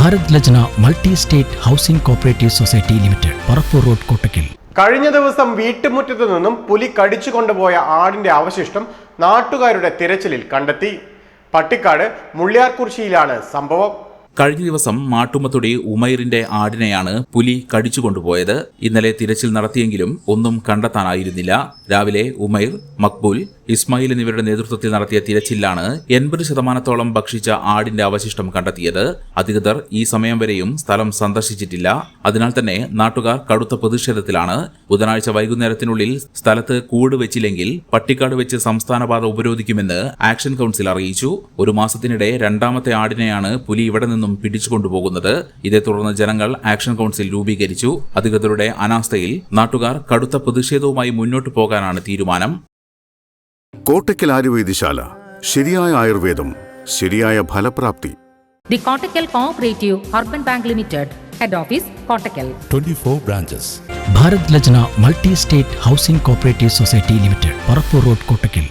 Bharat Lajna multi state housing cooperative society limited Parappur road Kottakkal. കഴിഞ്ഞ ദിവസം വീട്ടുമുറ്റത്തു നിന്നും പുലി കടിച്ചു കൊണ്ടുപോയ ആടിന്റെ അവശിഷ്ടം നാട്ടുകാരുടെ തിരച്ചിലിൽ കണ്ടെത്തി. പട്ടിക്കാട് മുള്ളിയാർകുർശിയിലാണ് സംഭവം. കഴിഞ്ഞ ദിവസം മാട്ടുമത്തുടി ഉമൈറിന്റെ ആടിനെയാണ് പുലി കടിച്ചുകൊണ്ടുപോയത് ഇന്നലെ തിരച്ചിൽ നടത്തിയെങ്കിലും ഒന്നും കണ്ടെത്താനായിരുന്നില്ല. രാവിലെ ഉമൈർ മക്ബൂൽ ഇസ്മായിൽ എന്നിവരുടെ നേതൃത്വത്തിൽ നടത്തിയ തിരച്ചിലാണ് എൺപത് ശതമാനത്തോളം ഭക്ഷിച്ച ആടിന്റെ അവശിഷ്ടം കണ്ടെത്തിയത്. അധികൃതർ ഈ സമയം വരെയും സ്ഥലം സന്ദർശിച്ചിട്ടില്ല. അതിനാൽ തന്നെ നാട്ടുകാർ കടുത്ത പ്രതിഷേധത്തിലാണ്. ബുധനാഴ്ച വൈകുന്നേരത്തിനുള്ളിൽ സ്ഥലത്ത് കൂട് വെച്ചില്ലെങ്കിൽ പട്ടിക്കാട് വെച്ച് സംസ്ഥാനപാത ഉപരോധിക്കുമെന്ന് ആക്ഷൻ കൗൺസിൽ അറിയിച്ചു. ഒരു മാസത്തിനിടെ രണ്ടാമത്തെ ആടിനെയാണ് പുലി ഇവിടെ നിന്നും പിടിച്ചുകൊണ്ടുപോകുന്നത്. ഇതേ തുടർന്ന് ജനങ്ങൾ ആക്ഷൻ കൗൺസിൽ രൂപീകരിച്ചു. അധികൃതരുടെ അനാസ്ഥയിൽ നാട്ടുകാർ കടുത്ത പ്രതിഷേധവുമായി മുന്നോട്ടു പോകാനാണ് തീരുമാനം. കോട്ടയ്ക്കൽ ആയുർവേദശാല ശരിയായ ആയുർവേദം ശരിയായ ഫലപ്രാപ്തി. The Kottakkal Cooperative bank limited head office Kottakkal. 24 branches Bharat Lajna multi state housing cooperative society limited Parappur road Kottakkal